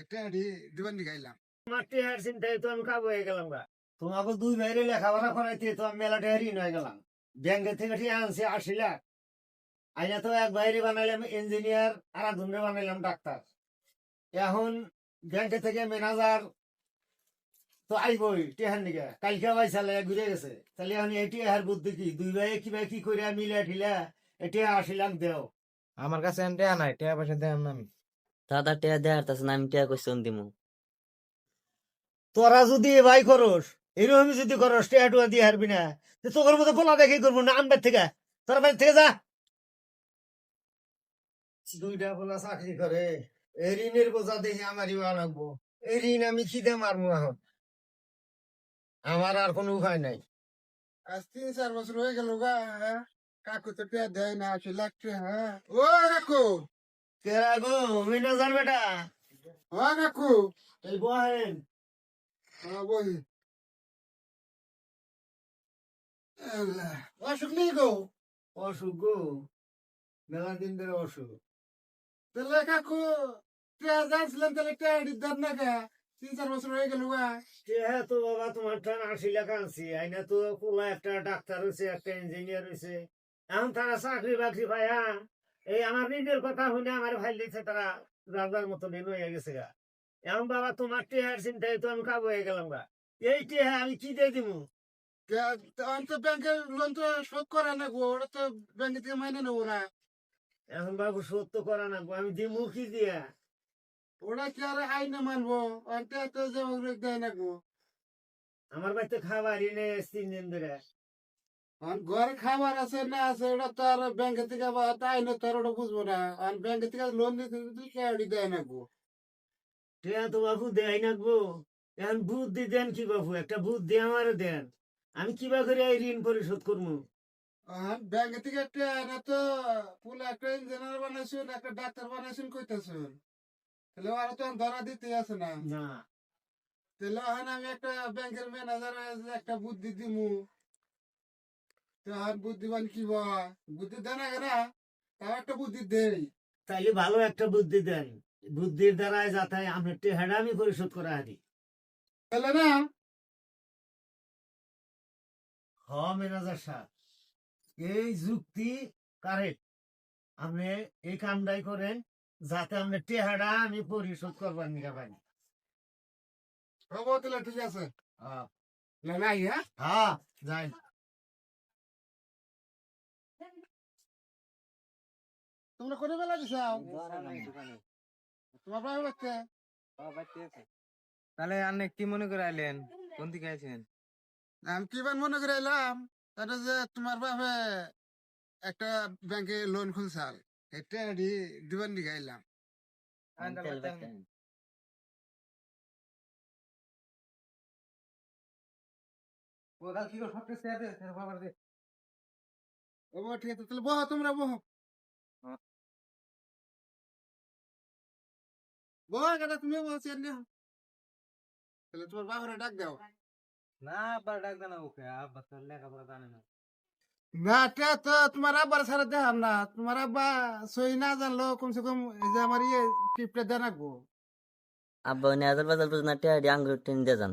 একটা আড়ি দিবান গাইলাম আমার টেহার চিন্তায় তো আমি কাবু হয়ে গেলাম গা। তোমাকে দুই ভাইরে লেখাপড়া করাইতে তো আমি মেলা টেহারি হয়ে গেলাম। ব্যাংকের থেকে ঠিক আনছি আশি লাখ। আইনা তো এক বাইরে বানাইলাম ইঞ্জিনিয়ার আর একজনরে বানাইলাম ডাক্তার। এখন ব্যাংকে থেকে ম্যানেজার তো আইবই টেহার নিকে কালকে বাইসালে ঘুরে গেছে। তাহলে এখন এই টেহার বুদ্ধি কি? দুই ভাই কিবা কি করে মিলে ঠিলা এটা আশি লাখ দেও। আমার কাছে টেয়া নাই টেয়া পয়সা দেন আমি দাদা টেয়া দেয়ার তাছে না আমি টেয়া কইছন দিমু। তোরা যদি এ ভাই করস এরকম যদি করস টেহা টুয়া দিয়ে হারবি না। তো তোর মতো পোলা দেখে করব না আনবার থেকে। তোর বাড়ি থেকে যা। দুইটা পোলা চাকরি করে এই ঋণের বোঝা দেখে আমারই আনাকবো এই ঋণ আমি খিদে মারবো এখন। আমার আর কোনো উপায় নাই। আজ তিন চার বছর হয়ে গেল গা? কাকু তো টিয়া দেয় না আশি লাখ হ্যাঁ? ও কাকু! কেরা গো ম্যানেজার বেটা। ও কাকু। এই বহেন। হ্যাঁ বহি। অসুখ নেই গো? অসুখ গো। মেলা দিন ধরে অসুখ। তাহলে কাকু জানছিলাম তাহলে টিয়া আড়ি না কে? তিন চার বছর হয়ে গেল হ্যাঁ তো বাবা তোমার টান আশি লাখ আনছি। আইনা তো একটা ডাক্তার হয়েছে একটা ইঞ্জিনিয়ার হয়েছে এখন তারা চাকরি বাকরি পায়া এই আমার নিজের কথা শুনে আমার ভাই লিখছে তারা রাজার মতো দিন হয়ে গেছে গা। এখন বাবা তোমার টেহার চিন্তায় তো আমি কাবু হয়ে গেলাম গা। এই টেহা আমি কি দিয়ে দিব আমি তো লোন তো শোধ করে না গো ওটা তো ব্যাংক থেকে মাইনে নেব না। এখন বাবু সত্য করা না গো, আমি দিমু কি দিয়া? ওরা কি আর আইনে মানবো? অন্তে তো দেয় না গো আমার বাড়িতে খাবারই নেই তিন দিন ধরে। ঘরে খাবার আছে না আছে ওটা তো আর ব্যাংকের থেকে আবার আইনে তো আর ওটা বুঝব না। আর ব্যাংকের থেকে লোন দিতে কেউডি দেয় না গো। টেহা তো বাবু দেয় না গো। এখন বুদ্ধি দেন কি বাবু একটা বুদ্ধি আমার দেন। আমি কিবা করে এই ঋণ পরিশোধ করব? আর ব্যাংকের থেকে একটা না তো পুলে একটা ইঞ্জিনিয়ার বানাইছুন একটা ডাক্তার বানাইছুন কইতেছুন। তাহলে ওরা তো ধরা দিতে আছে না। না। তাহলে আমি একটা ব্যাংকের ম্যানেজার একটা বুদ্ধি দিমু। তো আর বুদ্ধিমান কি বুদ্ধি না তাও একটা বুদ্ধি দেই। তাইলে ভালো একটা বুদ্ধি দেন। বুদ্ধির দ্বারা যাতে আমি টেহাটা আমি পরিশোধ করা হারি তাহলে না? হ সাহেব। এই যুক্তি কারেক্ট। আপনি এই কামটাই করেন যাতে আপনি টেহাটা আমি পরিশোধ করবার নিকা পাই ঠিক আছে। হ্যাঁ? হ্যাঁ যাই। তোমরা করে বেলা দিছাও? তোমার প্রায় বাচ্চা তাহলে আপনি কি মনে করে আইলেন? কোন দিকে আইছেন? আমি কি বান মনে করে আইলাম? তাহলে যে তোমার বাপে একটা ব্যাংকে লোন খুলছাল। এটা দিবান দিকে এলাম ও ঠিক আছে তাহলে বহ তোমরা বহ। বহ কেটা তুমি বহ চেয়ার নিয়ে তাহলে তোমার বাবারে ডাক দাও। না আব্বার ডাক দেন ওকে। আব্বা তো লেখাপড়া জানে না। না তে তো তোমার আব্বার সারা দেখাম না। তোমার আব্বা সই না জানলো কমসে কম এই যে আমার ইয়ে টিপটা দেন রাখব। আব্বা উনি আজাল বাজাল বুঝ না টেয়া দিয়ে আঙ্গুর টেন দিয়ে যান।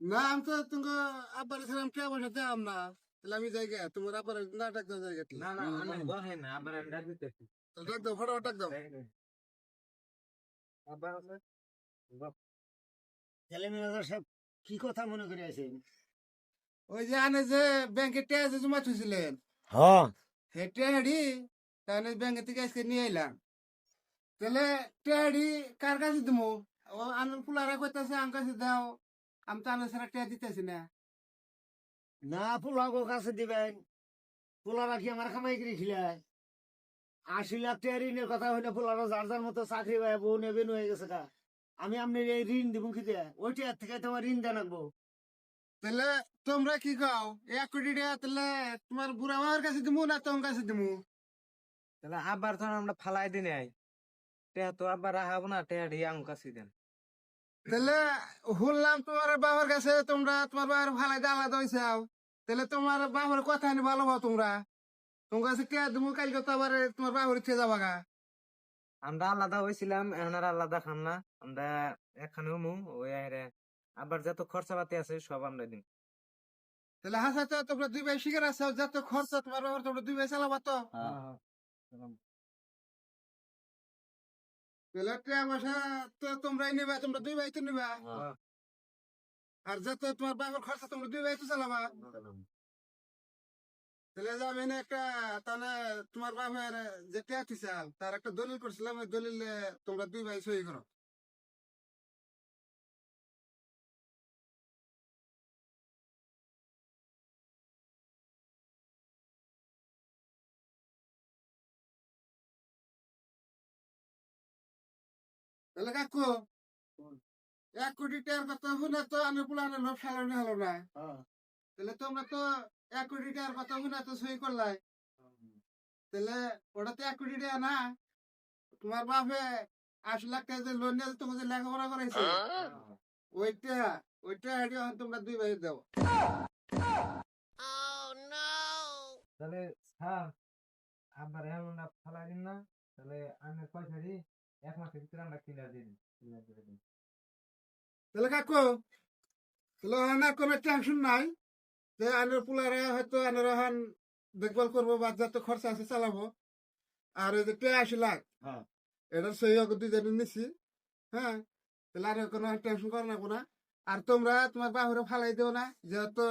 না আমি তো তোমাকে আব্বার সারা আমি কে বসে দেখাম না। তাহলে আমি যাই তোমার আব্বার না ডাক দাও যাই না না আমি বহেন না আব্বার ডাক দিতেছি। ডাক দাও ফটাফট ডাক দাও। সাহেব কি কথা মনে করে আছেন ওই যে আনে যে ব্যাংকে জমা থুইছিলেন হ্যাঁ। সে টেহাডি তাহলে ব্যাংকে থেকে আজকে নিয়ে এলাম তাহলে টেহাডি কার কাছে দিমু? ও আনন্দ ফুলারা কইতাছে আমার কাছে দাও। আমি তো আনন্দ সারা টেয়া দিতেছি না। কাছে দিবেন। পোলারা কি আমার খামাই করে খিলায়? আশি লাখ টাকা ঋণের কথা হইলে পোলারা যার যার মতো চাকরি পায় বউ নেবেন হয়ে গেছে কা আমি আপনি এই ঋণ দিব কি দিয়ে ওইটা থেকে তোমার ঋণ জানাব তাহলে তোমরা কি খাও এক কোটি টাকা তাহলে তোমার বুড়া মামার কাছে দিমু না তোমার কাছে দিমু? তাহলে আব্বার তো আমরা ফালাই দিনে আই টেয়া তো আব্বার রাখাবো না টেয়া দিয়ে আঙ্গ কাছে দেন। তাহলে শুনলাম তোমার বাবার কাছে তোমরা তোমার বাবার ভালাই দিয়ে আলাদা হয়েছাও তাহলে তোমার বাবার কথা নি ভালো তোমরা। তোমার কাছে কে? দিমু কালকে তো আবার তোমার যাবা গা। আমরা আলাদা হয়েছিলাম এখন আর আলাদা খান না। আমরা একখানে হমু ওই আরে আবার যত খরচাপাতি আছে সব আমরা দিন তাহলে হাসা তো তোমরা দুই ভাই শিখে রাখছো যত খরচ তোমার বাবার তোমরা দুই ভাই চালাবা তো। তাহলে টাকা পয়সা তো তোমরাই নিবা তোমরা দুই ভাই তো নিবা। আর যত তোমার বাবার খরচা তোমরা দুই ভাই তো চালাবা। তাহলে যাবে না একটা তাহলে তোমার বাবার যে ট্যাক্স চাল তার একটা দলিল করছিলাম ওই দলিলে তোমরা দুই ভাই সই করো। তাহলে কাকু এক কোটি টাকার কথা শুনে তো আমি পুলানের লোক সালানি হলো না। তাহলে তোমরা তো এক কোটি টাকার কথা শুনে তো সই করলাই। তাহলে ওটা তো এক কোটি টাকা না? তোমার বাপে আট লাখ টাকা যে লোন নিয়ে তোমাকে লেখাপড়া করাইছে? ওইটা ওইটা আইডিয়া তোমরা দুই ভাই দাও। তাহলে স্যার আবার এখন না ফালাই দিন না। তাহলে আমি পয়সা দিই এক মাসের ভিতরে আমরা ক্লিয়ার দিন ক্লিয়ার করে দিন তাহলে কাকু তাহলে আমার কোনো টেনশন নাই। যে আনের পুলারে হয়তো আনের এখন দেখভাল করব বা যত খরচা আছে চালাবো। আর ওই যে টে লাখ হ্যাঁ। এটার সহি হোক দুজনে নিছি হ্যাঁ। তাহলে আর কোনো টেনশন করা না। আর তোমরা তোমার বাহুরে ফালাই দিও না যেহেতু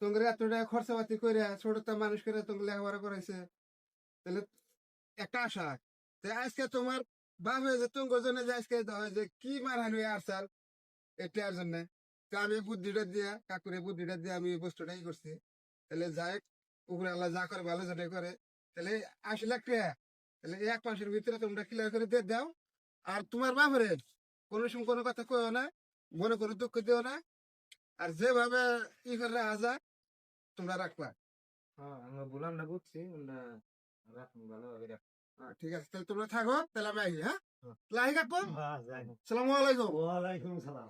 তোমরা এত টাকা খরচা পাতি করে ছোট তো মানুষ করে তোমাকে লেখাপড়া করাইছে। তাহলে একটা আশা যে আজকে তোমার বাপে যে তোমার জন্য যে আজকে হয় যে কি মারহানি আর স্যার এটার জন্য। তো আমি বুদ্ধিটা দিয়া কাকুরে বুদ্ধিটা দিয়ে আমি বস্তুটাই করছি। তাহলে যাই উপরে আল্লাহ যা করে ভালো জনে করে। তাহলে আশি লাখ টাকা তাহলে এক মাসের ভিতরে তোমরা ক্লিয়ার করে দিয়ে দাও। আর তোমার বাপরে কোনো সময় কোনো কথা কইও না মনে করে দুঃখ দিও না। আর যেভাবে ই করে রাখা যায় তোমরা রাখবা। হ্যাঁ আমরা বললাম না বুঝছি আমরা রাখুন ভালোভাবে রাখুন। ঠিক আছে তাহলে তোমরা থাকো তাহলে আমি আহি হ্যাঁ? হ্যাঁ। লাহি কাকু? হ্যাঁ, যাই হোক। সালামু আলাইকুম। ওয়ালাইকুম সালাম।